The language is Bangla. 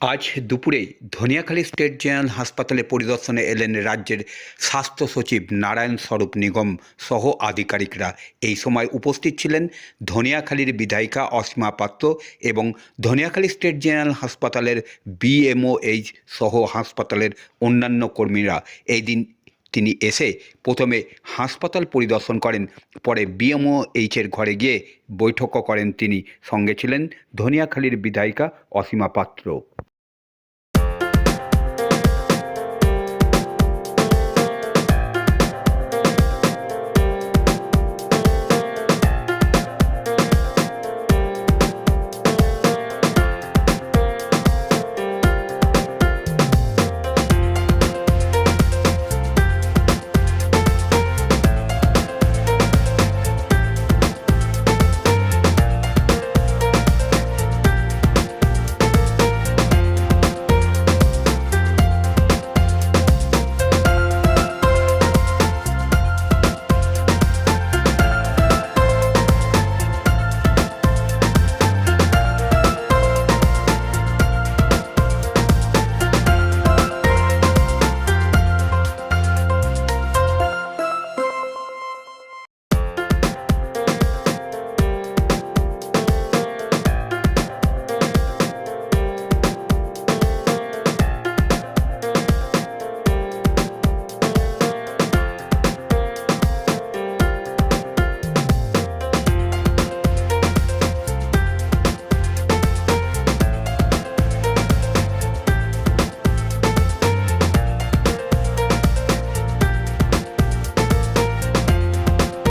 আজ দুপুরে ধনিয়াখালী স্টেট জেনারেল হাসপাতালে পরিদর্শনে এলেন রাজ্যের স্বাস্থ্য সচিব নারায়ণ স্বরূপ নিগম সহ আধিকারিকরা। এই সময় উপস্থিত ছিলেন ধনিয়াখালীর বিধায়িকা অসীমা পাত্র এবং ধনিয়াখালী স্টেট জেনারেল হাসপাতালের বিএমওএইচ সহ হাসপাতালের অন্যান্য কর্মীরা। এই দিন তিনি এসে প্রথমে হাসপাতাল পরিদর্শন করেন, পরে বিএমওএইচের ঘরে গিয়ে বৈঠকও করেন তিনি। সঙ্গে ছিলেন ধনিয়াখালীর বিধায়িকা অসীমা পাত্র।